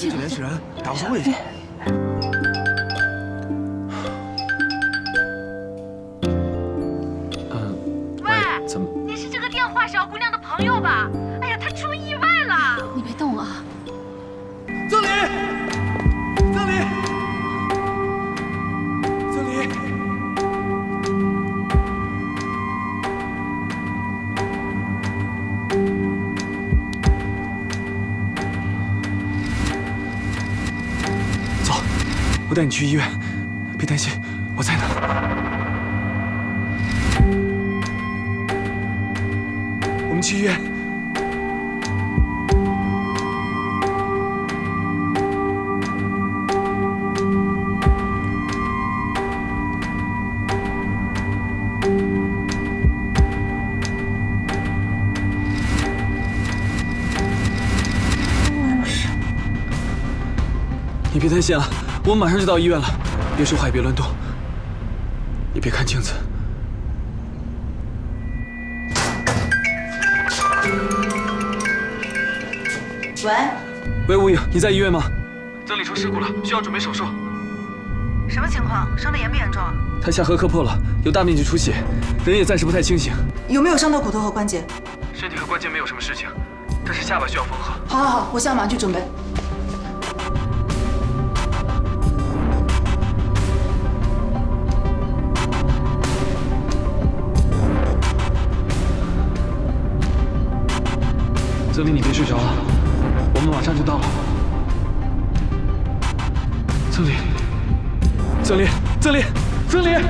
这联系人，打过去问一下。嗯，喂，怎么？你是这个电话小姑娘的朋友吧？带你去医院，别担心，我在呢。我们去医院。你别担心啊，我们马上就到医院了。别说话，也别乱动。你别看镜子。喂，喂，吴影，你在医院吗？曾理出事故了，需要准备手术。什么情况？伤得严不严重啊？他下颌磕破了，有大面积出血，人也暂时不太清醒。有没有伤到骨头和关节？身体和关节没有什么事情，但是下巴需要缝合。好，好，好，我现在马上去准备。曾理，你别睡着了，我们马上就到了。曾理，曾理，曾理，曾理。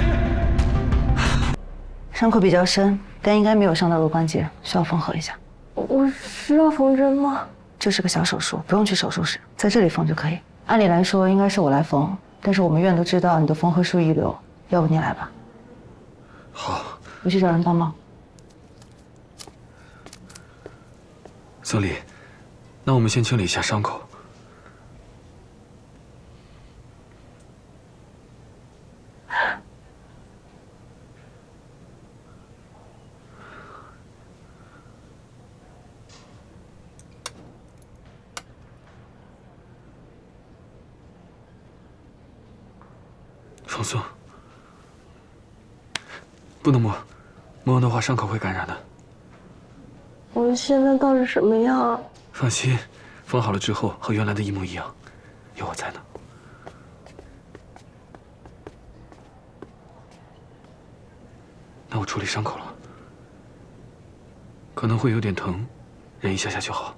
伤口比较深，但应该没有伤到颌关节，需要缝合一下。我需要缝针吗？这是个小手术，不用去手术室，在这里缝就可以。按理来说应该是我来缝，但是我们院都知道你的缝合术一流，要不你来吧？好，我去找人帮忙。曾理，那我们先清理一下伤口。放松，不能摸，摸完的话伤口会感染的。我现在到底什么样？放心，缝好了之后和原来的一模一样，有我在呢。那我处理伤口了，可能会有点疼，忍一下下就好。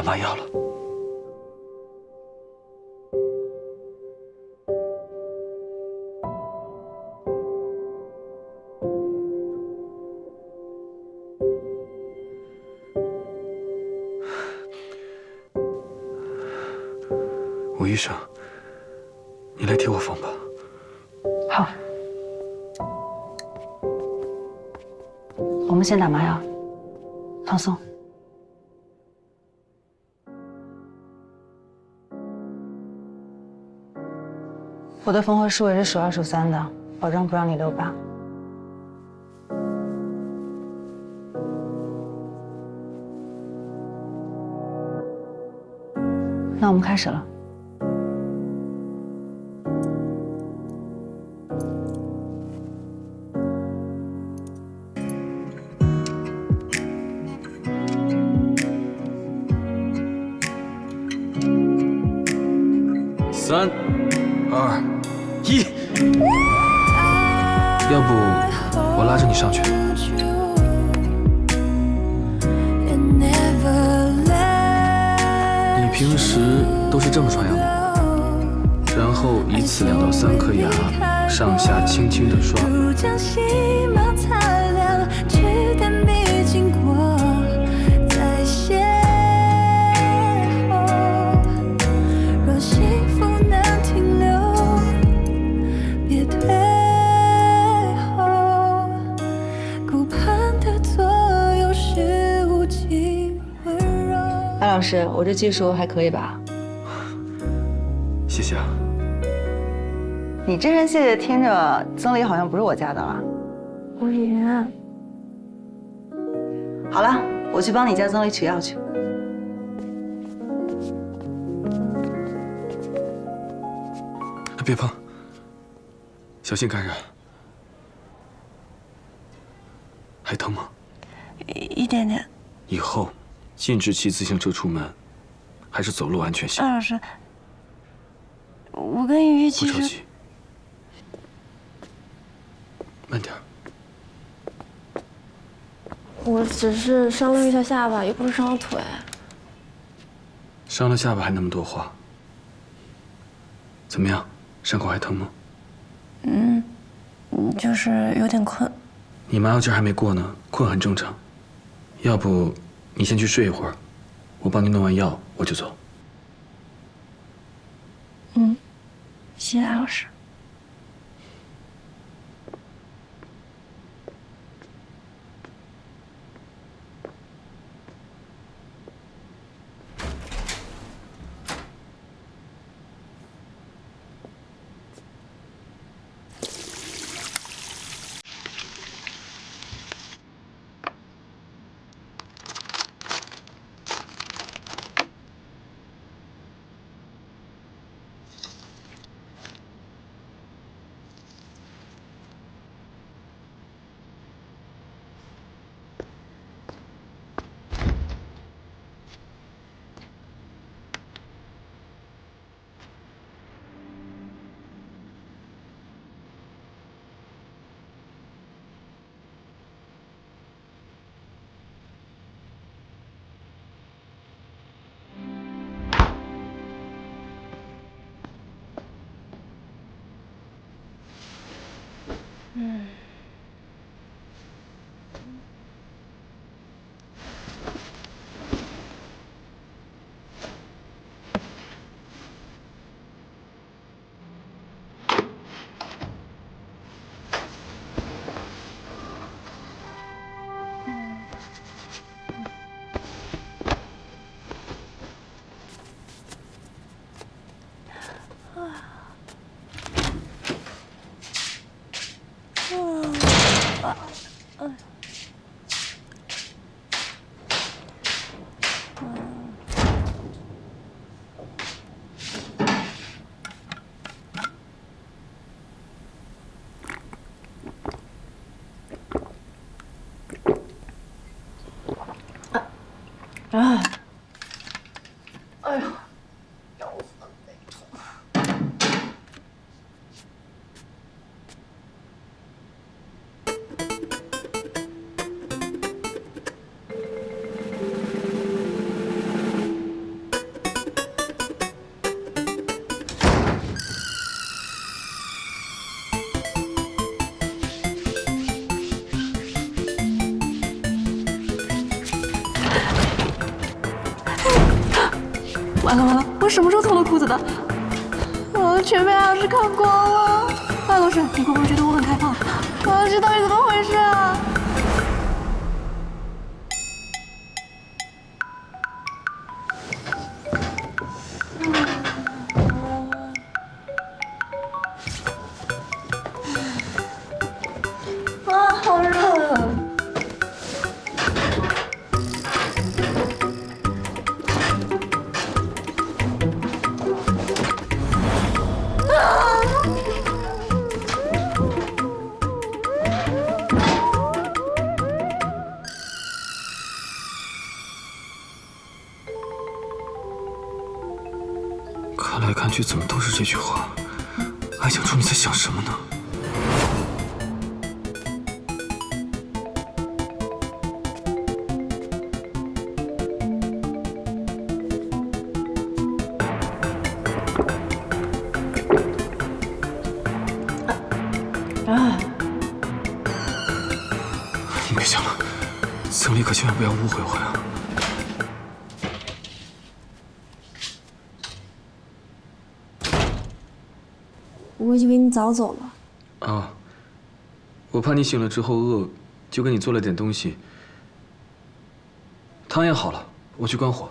打麻药了。吴医生，你来替我缝吧。好，我们先打麻药，放松。我的缝合术也是数二数三的，保证不让你留疤。那我们开始了。三、二、一，要不我拉着你上去？你平时都是这么刷牙吗？然后一次两到三颗牙上下轻轻的刷。师，我这技术还可以吧？谢谢啊。你这声谢谢听着，曾黎好像不是我家的了。无言，好了，我去帮你家曾黎取药去。别碰，小心感染。还疼吗？一点点。以后禁止骑自行车出门，还是走路安全些。安老师，我跟于其实不着急，慢点。我只是伤了一下下巴，又不是伤了腿。伤了下巴还那么多话，怎么样？伤口还疼吗？嗯，就是有点困。你麻药劲儿还没过呢，困很正常。要不你先去睡一会儿，我帮你弄完药我就走。嗯，谢谢安老师。 아. 完了完了，我什么时候脱了裤子的？我全被安老师看光了。安老师，你会不会觉得我很开放？啊，这到底怎么回事？啊，怎么都是这句话。安小初，你在想什么呢？啊你别想了，曾丽可千万不要误会我呀。我以为你早走了。啊，我怕你醒了之后饿，就给你做了点东西。汤也好了，我去关火。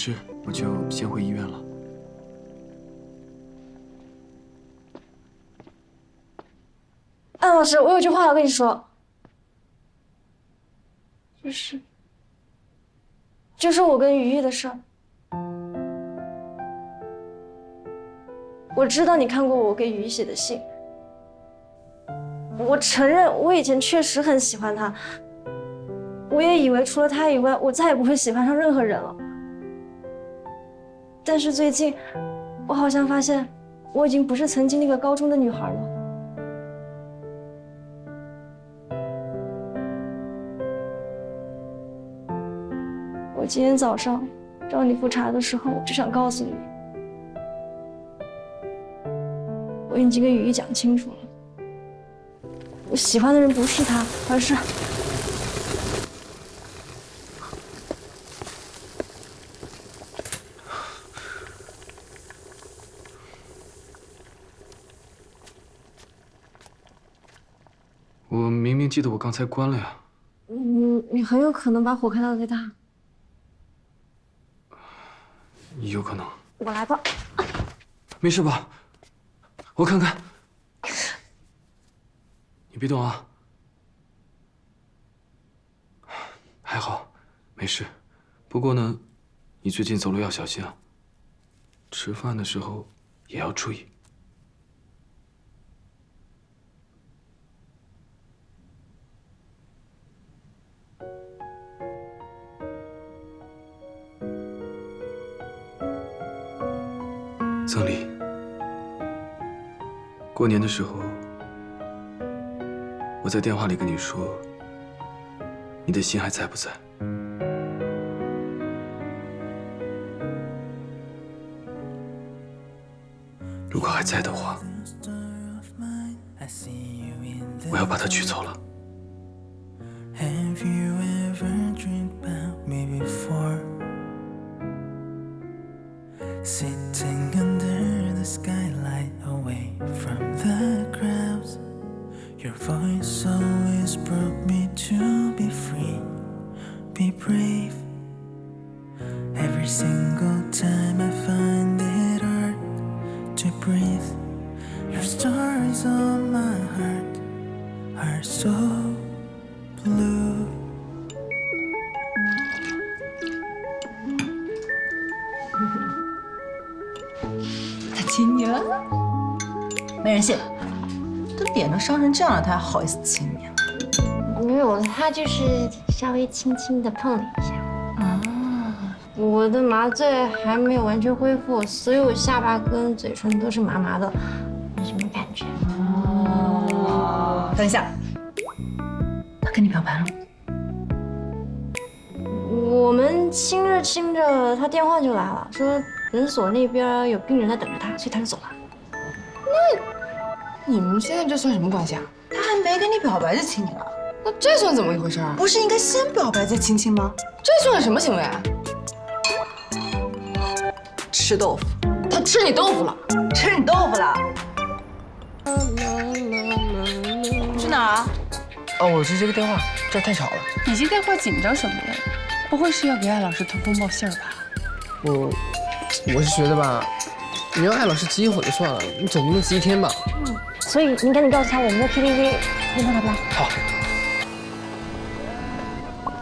吃，我就先回医院了。安老师，我有句话要跟你说，就是，就是我跟于毅的事儿。我知道你看过我给于毅写的信，我承认我以前确实很喜欢他，我也以为除了他以外，我再也不会喜欢上任何人了。但是最近，我好像发现，我已经不是曾经那个高中的女孩了。我今天早上找你复查的时候，我只想告诉你，我已经跟雨衣讲清楚了，我喜欢的人不是他，而是……记得我刚才关了呀。你，你很有可能把火开到最大。有可能。我来吧。没事吧？我看看。你别动啊。还好，没事。不过呢，你最近走路要小心啊。吃饭的时候也要注意。过年的时候，我在电话里跟你说，你的心还在不在？如果还在的话，我要把它取走了。没人信，都脸都伤成这样了，他还好意思亲你啊？没有，他就是稍微轻轻的碰了一下。啊，我的麻醉还没有完全恢复，所以我下巴跟嘴唇都是麻麻的，没什么感觉。哦等一下，他跟你表白了？我们亲着亲着，他电话就来了，说诊所那边有病人在等着他，所以他就走了。你们现在这算什么关系啊？他还没跟你表白就亲你了，那这算怎么一回事啊？不是应该先表白再亲亲吗？这算什么行为啊？吃豆腐，他吃你豆腐了？吃你豆腐了？去哪儿啊？哦，我去接个电话，这儿太吵了。你接电话紧张什么呀？不会是要给艾老师通风报信吧？我我是觉得吧，你让艾老师急一会儿就算了，你总不能急一天吧？嗯所以你赶紧告诉他，我们在 KTV，问他来不来？好。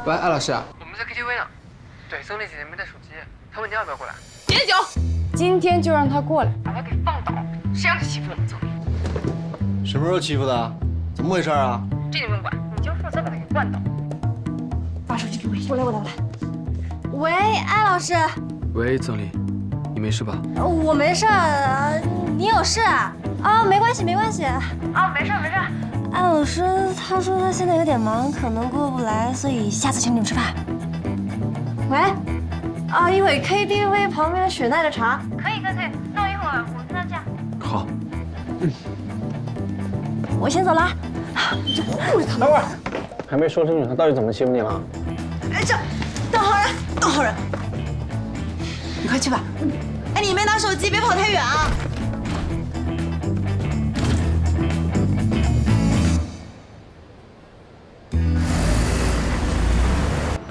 喂，艾老师啊。我们在 KTV 呢。对，曾丽姐姐没带手机，她问你要不要过来。别酒，今天就让她过来，把她给放倒。谁让她欺负我们曾丽？什么时候欺负的？怎么回事啊？这你不用管，你就负责把她给灌倒。把手机给我，我来，我来，我来。喂，艾老师，喂，曾丽，你没事吧？我没事儿，你有事啊？啊，没关系，没关系。啊，没事没事。艾老师他说他现在有点忙，可能过不来，所以下次请你们吃饭。喂，啊，一会 KTV 旁边雪奈的茶。可以，可以，可以。那一会儿我跟他见。好。嗯我先走了。你就护着他。等会儿，还没说清楚他到底怎么欺负你了。哎，这当好人，当好人，你快去吧。哎，你没拿手机，别跑太远啊。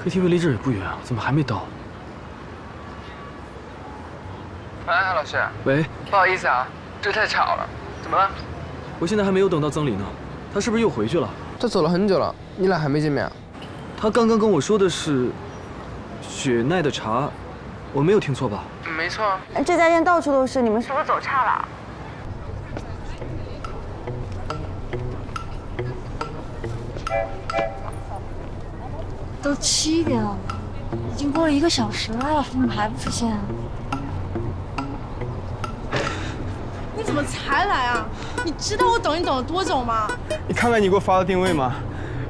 KTV 离这儿也不远啊，怎么还没到？老师，喂，不好意思啊，这太吵了。怎么了？我现在还没有等到曾黎呢，他是不是又回去了？他走了很久了，你俩还没见面啊？他刚刚跟我说的是雪奈的茶，我没有听错吧？没错。这家店到处都是，你们是不是走岔了？都七点了，已经过了一个小时了，怎么还不出现啊？你怎么才来啊？你知道我等你等了多久吗？你看看你给我发的定位吗？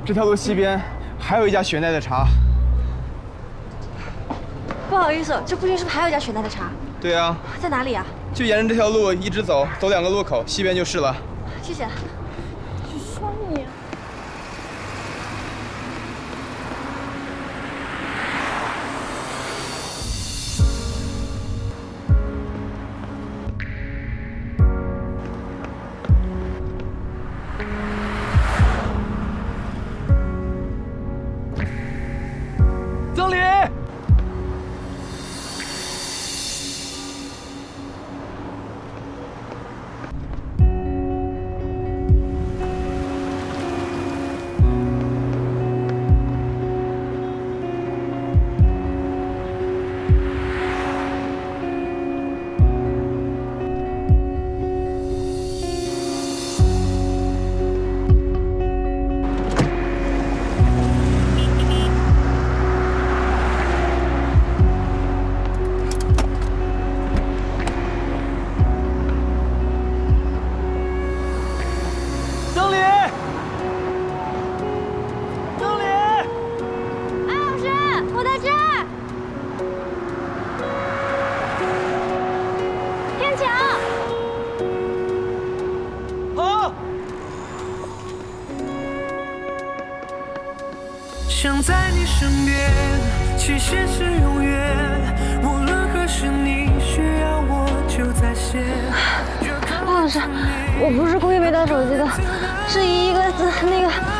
这条路西边还有一家雪奈的茶。不好意思，这附近是不是还有一家雪奈的茶？对啊，在哪里啊？就沿着这条路一直走，走两个路口，西边就是了。谢谢。期限是永远。无论何时你需要我，就在线。安老师，我不是故意没带手机的，是一个字那个。